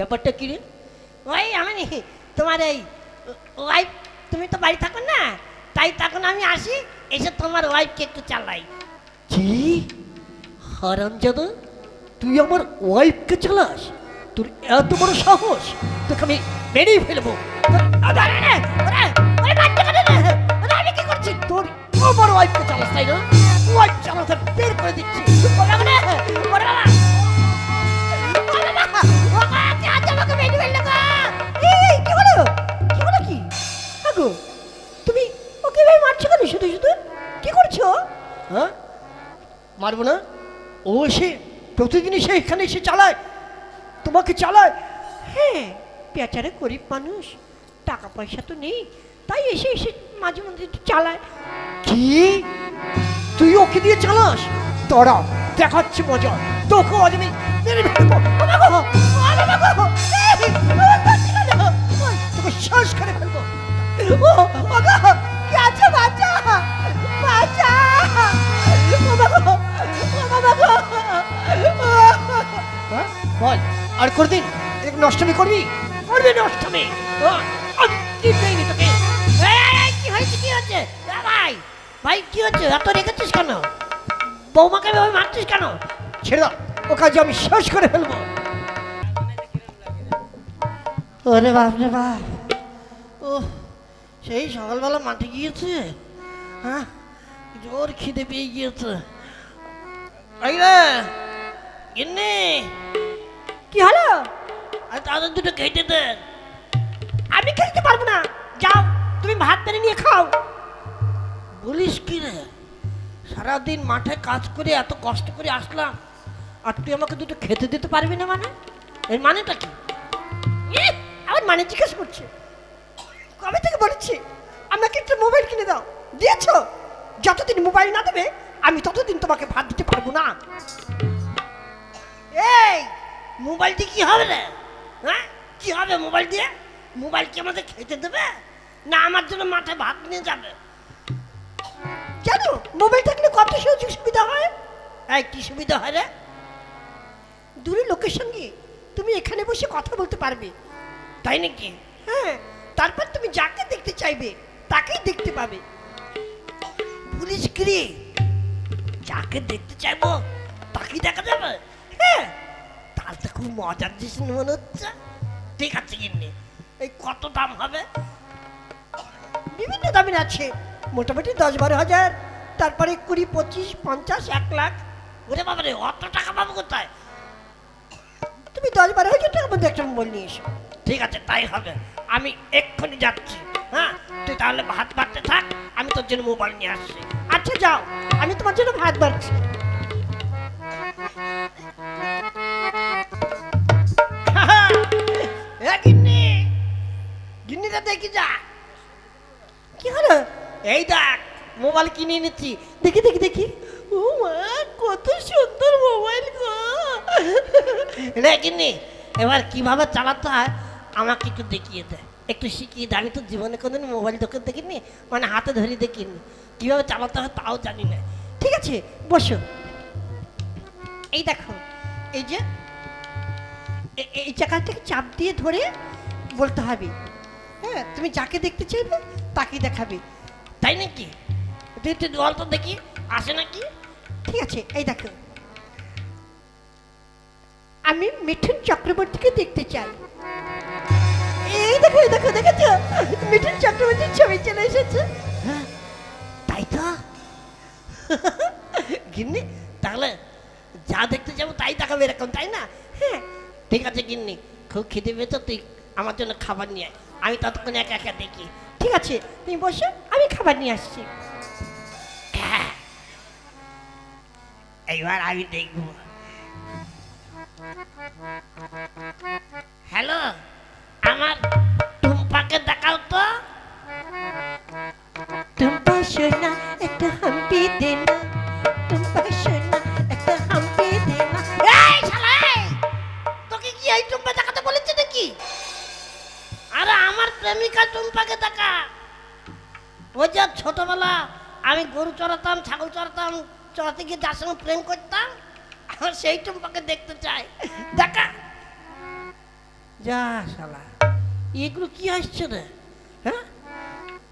ব্যাপারটা কি রে? ওই আমি তোমার এই ওয়াইফ তুমি তো বাড়ি থাকো না? তাই তখন আমি আসি এসে তোমার ওয়াইফকে একটু চালাই। কি? হারামজাদা তুই আমার ওয়াইফকে চালাস? তোর এত বড় সাহস তোকে আমি মেরেই ফেলব। আমি কি করছি? তোর আমার ওয়াইফকে চালাস তাই না? ওয়াইফ চালাতে বের করে দিচ্ছি। মারবো না? ও এসে প্রতিদিনই সে এখানে এসে চালায়। তোমাকে চালায়। হ্যাঁ বেচারে গরিব মানুষ। টাকা পয়সা তো নেই তাই এসে এসে মাঝে মধ্যে একটু চালায়। কি? তুই ওকে দিয়ে চালাস? তোরা দেখাচ্ছি মজা। তোকে আজ আমি মেরে ফেলব। করদিন এরকম নষ্টমি করবি? করবি নষ্টমি? তোকে? কি হয়েছে, কি হচ্ছে ভাই ভাই, কি হচ্ছে এত রেখেছিস কেন? বৌমাকে এভাবে মারছিস কেন? ছেড়ে ও কাজে আমি শেষ করে ফেলব। ওরে বাপ রে বাপ। ও, সেই সকালবেলা মাঠে গিয়েছে হ্যাঁ? জোর খিদে পেয়ে গিয়েছে। রে গিন্নি। কি হলো? আর তাদের দুটো খেতে দেন। আমি খেতে পারব না। যাও তুমি ভাত পেরে নিয়ে খাও। বলিস কি রে? সারাদিন মাঠে কাজ করে এত কষ্ট করে আসলাম। আর তুই আমাকে দুটো খেতে দিতে পারবি না মানে? এর মানেটা কি? আমার মানে জিজ্ঞেস করছে। কবে থেকে বলেছি? আমাকে একটা মোবাইল কিনে দাও। দিয়েছ? যতদিন মোবাইল না দেবে আমি ততদিন তোমাকে ভাত দিতে পারব না। এই! মোবাইল দিয়ে কি হবে রে? হ্যাঁ? কি হবে মোবাইল দিয়ে? মোবাইল কি আমাদের খেতে দেবে? না আমার জন্য মাঠে ভাত নিয়ে যাবে। কেন? মোবাইল থাকলে কত সুযোগ সুবিধা হয়? এই কি সুবিধা হয় রে? দূরের লোকের সঙ্গে তুমি এখানে বসে কথা বলতে পারবে। তাই নাকি? হ্যাঁ তারপর তুমি যাকে দেখতে চাইবে তাকেই দেখতে পাবে। পুলিশ কি? যাকে দেখতে চাইব তাকেই দেখা যাবে? হ্যাঁ তো খুব মজার জিনিস মনে হচ্ছে। ঠিক আছে কিনে এই কত দাম হবে? বিভিন্ন দামের আছে, মোটামুটি দশ বারো হাজার, তারপরে কুড়ি, পঁচিশ, পঞ্চাশ, এক লাখ। ওরে বাবারে অত টাকা পাবো কোথায়? তুমি দশ বারো হাজার টাকার মধ্যে একটা মোবাইল নিয়ে এসো। ঠিক আছে, তাই হবে। আমি এক্ষুনি যাচ্ছি হ্যাঁ? তুই তাহলে ভাত বাড়তে থাক, আমি তোর জন্য মোবাইল নিয়ে আসছি। আচ্ছা যাও, আমি তোমার জন্য ভাত বাড়ছি। গিন্নিটা দেখি যা। কি হলো? এই দেখ মোবাইল কিনে এনেছি দেখি দেখি দেখি। ও মা কত সুন্দর মোবাইল গো। রে গিন্নি এবার কীভাবে চালাতে হয় আমাকে একটু দেখিয়ে দে। একটু শিখিয়ে দে আমি তো জীবনে কোনোদিন মোবাইল দোকান দেখিনি মানে হাতে ধরে দেখিনি। কীভাবে চালাতে হয় তাও জানি না। ঠিক আছে বসো। এই দেখো এই যে এই জায়গাটাকে চাপ দিয়ে ধরে বলতে হবে। হ্যাঁ তুমি যাকে দেখতে চাইবে তাকেই দেখাবে। তাই নাকি? তুই একটু তো দেখি আসে নাকি? ঠিক আছে এই দেখো। আমি মিঠুন চক্রবর্তীকে দেখতে চাই। এই দেখো এই দেখো দেখেছ? মিঠুন চক্রবর্তীর ছবি চলে এসেছে। হ্যাঁ তাই তো। গিন্নি তাহলে যা দেখতে যাব তাই দেখাবে এরকম তাই না? হ্যাঁ। ঠিক আছে গিন্নি খুব খিদে পেয়েছ তুই আমার জন্য খাবার নিয়ে আয়। আমি ততক্ষণ একা একা দেখি। ঠিক আছে, তুমি বসো, আমি খাবার নিয়ে আসছি। হ্যাঁ। এইবার আমি দেখব। গিয়ে যার সঙ্গে প্রেম করতাম, আমার সেই টুম্পাকে দেখতে চাই। দেখা। যা শালা। এগুলো কি আসছে রে? হ্যাঁ?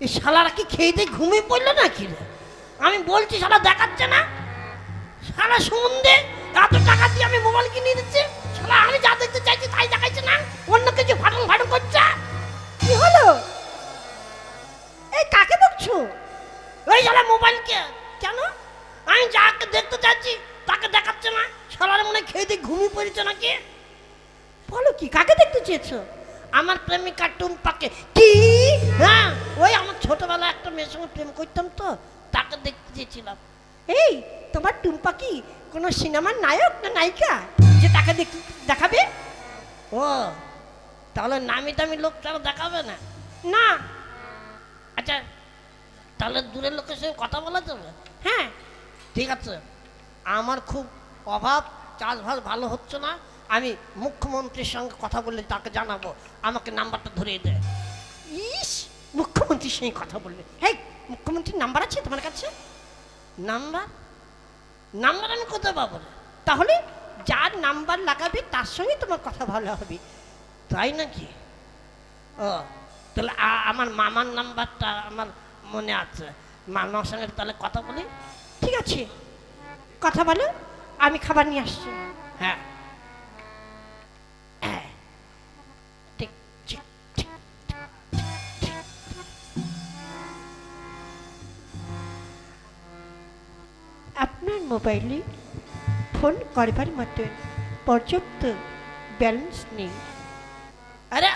এই শালারা কি খেয়ে দিয়ে ঘুমিয়ে পড়ল নাকি রে? আমি বলছি, শালা দেখাচ্ছে না? সারা সন্ধে, এত টাকা দিয়ে আমি মোবাইল কিনে দিচ্ছি শালা, আমি যা দেখতে চাইছি তাই দেখাচ্ছে না? অন্য কিছু ফাটন ফাটন করছে? কি হলো? এই কাকে বকছো ওই শালা মোবাইল কে কেন? আমি যাকে দেখতে চাচ্ছি তাকে দেখাচ্ছে না। শালার মনে খেয়ে দিয়ে ঘুমিয়ে পড়েছে নাকি? বলো কি, কাকে দেখতে চেয়েছো? আমার প্রেমিকা টুম্পাকে। কি? হ্যাঁ ওই আমার ছোটবেলায় একটা মেয়ের সঙ্গে প্রেম করতাম তো, তাকে দেখতে চেয়েছিলাম। এই, তোমার টুম্পা কি কোনো সিনেমার নায়ক না নায়িকা যে তাকে দেখাবে? ও, তাহলে নামি দামি লোক তারা দেখাবে না? না। আচ্ছা তাহলে দূরের লোকের সঙ্গে কথা বলা যাবে? হ্যাঁ। ঠিক আছে? আমার খুব অভাব, চাষবাস ভালো হচ্ছে না। আমি মুখ্যমন্ত্রীর সঙ্গে কথা বললে তাকে জানাব। আমাকে নাম্বারটা ধরিয়ে দেয় ইস, মুখ্যমন্ত্রীর সঙ্গে কথা বললে। হেই, মুখ্যমন্ত্রীর নাম্বার আছে তোমার কাছে? নাম্বার? নাম্বার আমি কোথায় পাবো রে? তাহলে যার নাম্বার লাগাবে, তার সঙ্গে তোমার কথা ভালো হবে। তাই নাকি? ও, তাহলে আমার মামার নাম্বারটা আমার মনে আছে। মামার সঙ্গে তাহলে কথা বলি। ঠিক আছে। কথা বলো আমি খাবার নিয়ে আসছি। হ্যাঁ। আপনার মোবাইলে ফোন করবার মতো পর্যাপ্ত ব্যালেন্স নেই। আরে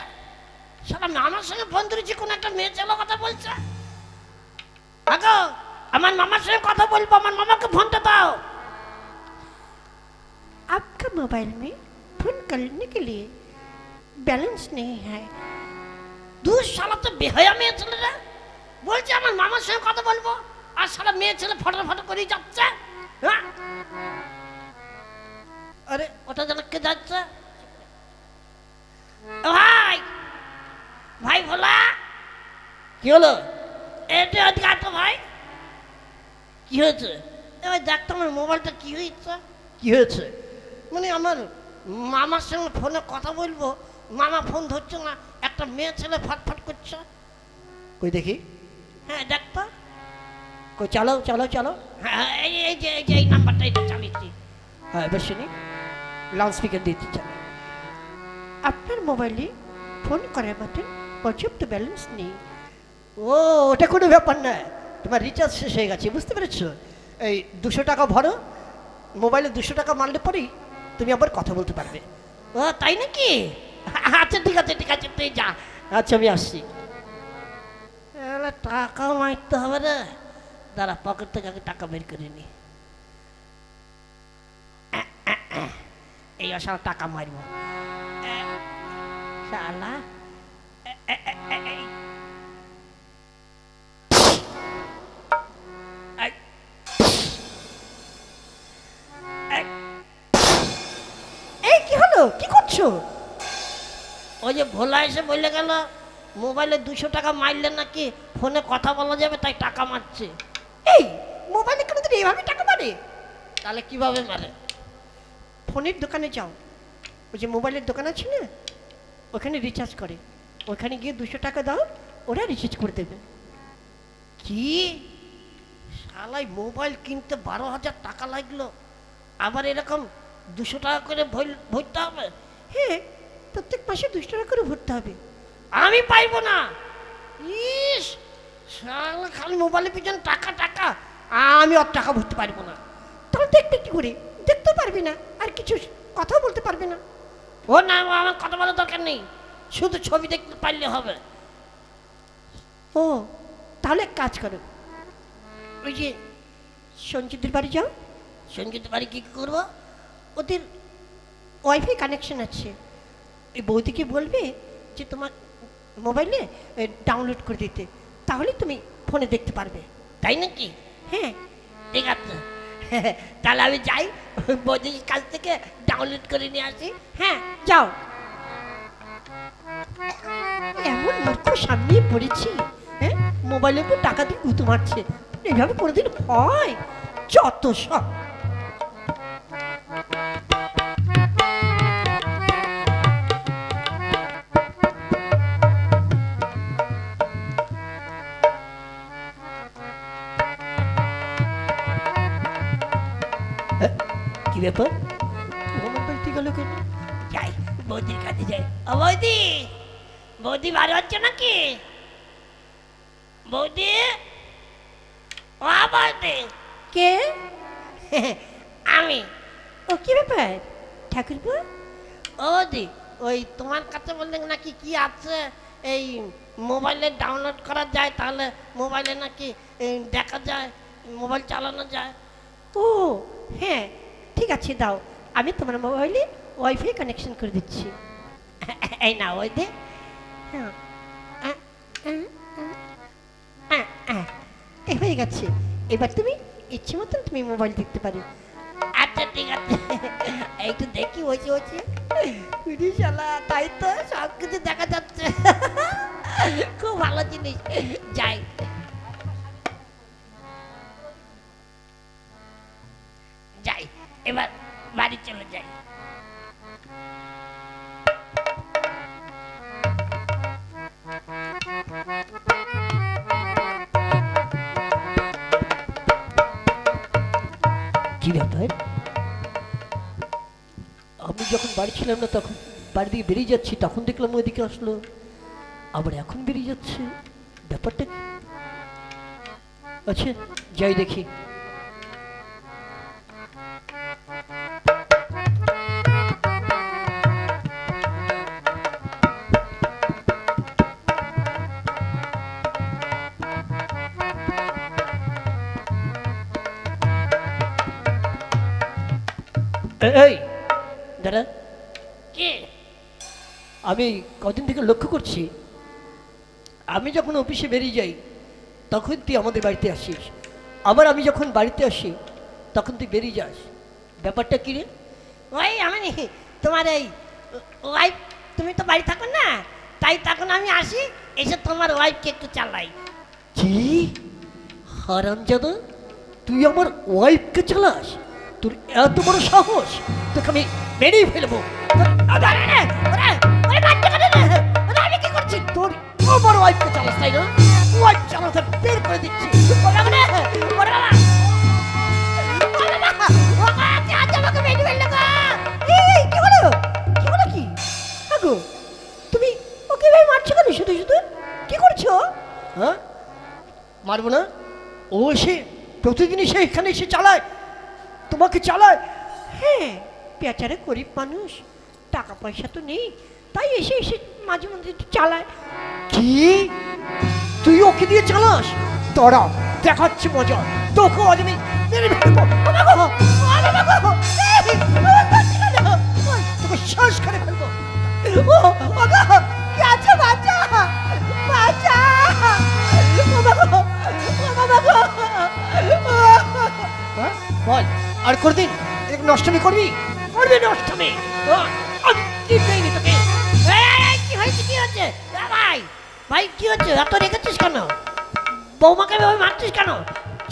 সারা মামার সঙ্গে ফোন ধরেছি কোন একটা মেয়ে ছেলে কথা বলছে। আগো আমার মামার সঙ্গে কথা বলবো আমার মামাকে ফোনটা দাও आपका मोबाइल में फोन करने के लिए बैलेंस नहीं है দু সালা তো বেহয়া মেয়ে ছেলেরা বলছে আমার মামার সঙ্গে কথা বলবো আর সারা মেয়ে ছেলে ফটো ফটো করেই যাচ্ছে হ্যাঁ আরে ওটা যেন কে যাচ্ছে ও ভাই ভাই ভোলা কি হলো এটা ওদিকে আসো ভাই কি হয়েছে? এবার দেখতো আমার মোবাইলটা কী হয়েছে? কী হয়েছে? মানে আমার মামার সঙ্গে ফোনে কথা বলব মামা ফোন ধরছে না একটা মেয়ে ছেলে ফটফট করছে। কই দেখি? হ্যাঁ দেখতো। কই চালাও চলো চলো হ্যাঁ এই এই যে এই যে এই নাম্বারটা এটা চালিয়েছি। হ্যাঁ এবার শুনি। লাউড স্পিকার দিয়ে দিচ্ছে আপনার মোবাইলে ফোন করার মতন পর্যাপ্ত ব্যালেন্স নেই। ও ওটা কোনো ব্যাপার নয়। তোমার রিচার্জ শেষ হয়ে গেছে, বুঝতে পেরেছ? এই দুশো টাকা ভরো মোবাইলে দুশো টাকা মারলে পরেই তুমি আবার কথা বলতে পারবে। ও তাই নাকি? আচ্ছা ঠিক আছে ঠিক আছে, তুই যা। আচ্ছা আমি আসছি। এবার টাকা মারতে হবে রে। দাঁড়া পকেট থেকে আগে টাকা বের করে নি। এই আসার টাকা মারবো। শালা। হলো কি করছ? ওই যে ভোলা এসে বলে গেল মোবাইলে দুশো টাকা মারলে নাকি ফোনে কথা বলা যাবে তাই টাকা মারছে। এই মোবাইলে কেন তুমি এইভাবে টাকা মারে? তাহলে কীভাবে মারে? ফোনের দোকানে যাও। ওই যে মোবাইলের দোকান আছে না ওখানে রিচার্জ করে। ওখানে গিয়ে দুশো টাকা দাও ওরা রিচার্জ করে দেবে। কি? শালাই মোবাইল কিনতে বারো হাজার টাকা লাগল। আবার এরকম দুশো টাকা করে ভরতে হবে? হ্যাঁ প্রত্যেক মাসে দুশো টাকা করে ভরতে হবে। আমি পাইবো না। ইস খালি মোবাইলের পিছনে টাকা টাকা আমি অত টাকা ভরতে পারব না। তাহলে দেখতে কি করে? দেখতেও পারবি না আর কিছু কথাও বলতে পারবে না। ও না ও আমার কথা বলার দরকার নেই। শুধু ছবি দেখতে পারলে হবে। ও তাহলে এক কাজ করো। ওই যে সঞ্জিতের বাড়ি যাও। সঞ্জিতের বাড়ি কি করব? ওদের ওয়াইফাই কানেকশন আছে। ওই বৌদিকে বলবে যে তোমার মোবাইলে ডাউনলোড করে দিতে। তাহলে তুমি ফোনে দেখতে পারবে। তাই নাকি? হ্যাঁ। ঠিক আছে। তাহলে আমি যাই বৌদির কাছ থেকে ডাউনলোড করে নিয়ে আসি। হ্যাঁ যাও। এমন মূর্খ সামনে পড়েছি হ্যাঁ? মোবাইলের উপর টাকা দিয়ে গুঁতো মারছে। এভাবে কোনোদিন হয়? যত সব। ব্যাপার আমার বাড়িতে গেল কেন যাই বৌদির কাছে যাই। ও বৌদি বৌদি বার হচ্ছে নাকি? বৌদি? ও বৌদি। কে? আমি। ও কি ব্যাপার? ঠাকুরপো? ও বৌদি ওই তোমার কাছে বললে নাকি কি আছে? এই মোবাইলে ডাউনলোড করা যায় তাহলে মোবাইলে নাকি দেখা যায় মোবাইল চালানো যায়। ও হ্যাঁ ঠিক আছে, দাও। আমি তোমার মোবাইলে ওয়াইফাই কানেকশন করে দিচ্ছি। এই না ওই দে। হ্যাঁ। হয়ে গেছে। এবার তুমি ইচ্ছে মতন তুমি মোবাইল দেখতে পারো। আচ্ছা ঠিক আছে। একটু দেখি হয়েছে হয়েছে শালা, তাই তো সব কিছু দেখা যাচ্ছে। খুব ভালো জিনিস। যাই। বাড়ি না তখন বাড়ি থেকে বেরিয়ে যাচ্ছি, তখন দেখলাম ওইদিকে আসলো। আবার এখন বেরিয়ে যাচ্ছে। ব্যাপারটা? আচ্ছা যাই দেখি। এই, দাদা। আমি কদিন থেকে লক্ষ্য করছি আমি যখন অফিসে বেরিয়ে যাই তখন তুই আমাদের বাড়িতে আসিস। আবার আমি যখন বাড়িতে আসি তখন তুই বেরিয়ে যাস। ব্যাপারটা কী রে? ওই আমি তোমার এই ওয়াইফ তুমি তো বাড়ি থাকো না তাই তখন আমি আসি এসে তোমার ওয়াইফকে একটু চালাই। কি? হারামজাদা তুই আমার ওয়াইফকে চালাস? তোর এত বড় সাহস তোকে আমি মেরেই ফেলব। প্রতিদিনই সে এখানে এসে চালায় তোমাকে চালায় হ্যাঁ বেচারে গরিব মানুষ টাকা পয়সা তো নেই তাই এসে এসে মাঝে মধ্যে চালায় কি তুই ওকে দিয়ে চালাস তোরা দেখাচ্ছি মজা তোকে আজ? ওই, তোকে শেষ করে ফেলব বল আর করদিন এরকম নষ্টমী করবি? করবি নষ্টমী? আমি কি পেয়ে তোকে? কি হয়েছে কি হচ্ছে ভাই ভাই কি হচ্ছে এত রেখেছিস কেন? বৌমাকে ভাবে মারছিস কেন?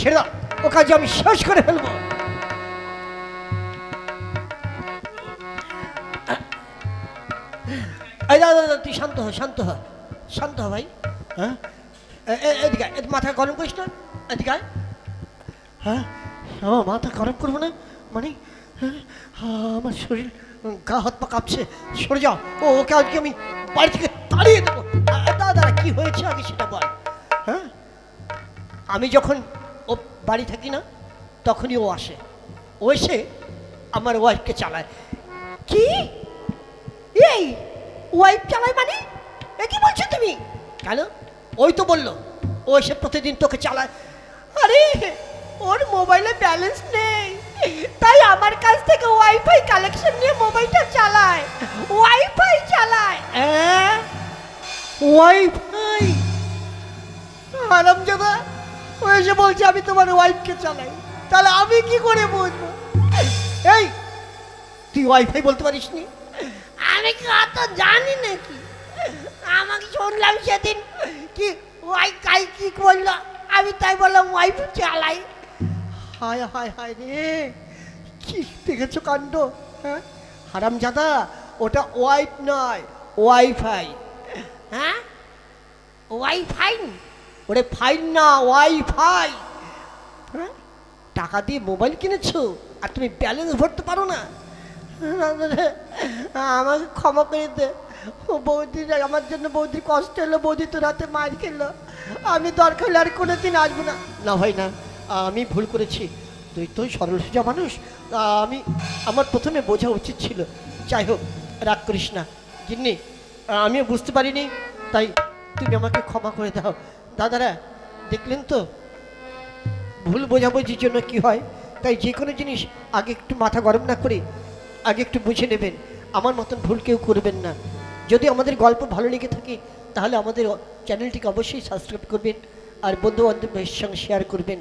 ছেড়ে দাও ও কাজে আমি শেষ করে ফেলব। এই দাদা দাদা তুই শান্ত হ শান্ত হ শান্ত হ ভাই। হ্যাঁ? এদিকে মাথা গরম করিস না এদিকে হ্যাঁ? আমার মাথা গরম করব না? মানে হ্যাঁ, আমার শরীর গা হাত পা কাঁপছে। সরে যাও। ও ওকে আজকে আমি বাড়ি থেকে তাড়িয়ে দেবো। দাদা কি হয়েছে আগে সেটা বল। হ্যাঁ? আমি যখন ও বাড়ি থাকি না তখনই ও আসে। ও এসে আমার ওয়াইফকে চালায়। কি? এই ওয়াইফ চালায় মানে? এ কি বলছো তুমি? কেন? ওই তো বলল। ও এসে প্রতিদিন তোকে চালায়। আরে ওর মোবাইলে ব্যালেন্স নেই। তাই আমার কাছ থেকে ওয়াইফাই কালেকশন নিয়ে মোবাইলটা চালায়। ওয়াইফাই চালায়। ওয়াইফাই? আরামজাদা ও এসে বলছে আমি তোমার ওয়াইফকে চালাই। তাহলে আমি কি করে বুঝব? এই তুই ওয়াইফাই বলতে পারিস নি? আমি কি অত জানি নাকি? আমাকে শুনলাম সেদিন কি ওয়াই কাই কি বলল আমি তাই বললাম ওয়াইফ চালাই। হায় হায় হায় রে। কি দেখেছ কাণ্ড হ্যাঁ? হারামজাদা, ওটা ওয়াইফ নয়, ওয়াইফাই। হ্যাঁ? ওয়াইফাই? ওরে ফাইন না, ওয়াইফাই। হ্যাঁ? টাকা দিয়ে মোবাইল কিনেছো, আর তুমি ব্যালেন্স ভরতে পারো না। আমাকে ক্ষমা করে দে। ও বৌদির আমার জন্য বৌদির কষ্ট হলো, বৌদি তো রাতে মার খেলো। আমি দরকার হলে আর কোনোদিন আসব না। না ভাই, না। আমি ভুল করেছি। তুই তো সরল সোজা মানুষ। আমি, আমার প্রথমে বোঝা উচিত ছিল। যাই হোক, রাগ করিস না। গিন্নি, আমিও বুঝতে পারিনি, তাই তুমি আমাকে ক্ষমা করে দাও। দাদারা, দেখলেন তো? ভুল বোঝাবুঝির জন্য কি হয়? তাই যে কোনো জিনিস আগে একটু মাথা গরম না করে আগে একটু বুঝে নেবেন। আমার মতন ভুল কেউ করবেন না। যদি আমাদের গল্প ভালো লেগে থাকে, তাহলে আমাদের চ্যানেলটিকে অবশ্যই সাবস্ক্রাইব করবেন আর বন্ধু বান্ধবের সঙ্গে শেয়ার করবেন।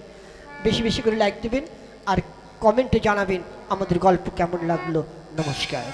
বেশি বেশি করে লাইক দেবেন আর কমেন্টে জানাবেন আমাদের গল্প কেমন লাগল। নমস্কার।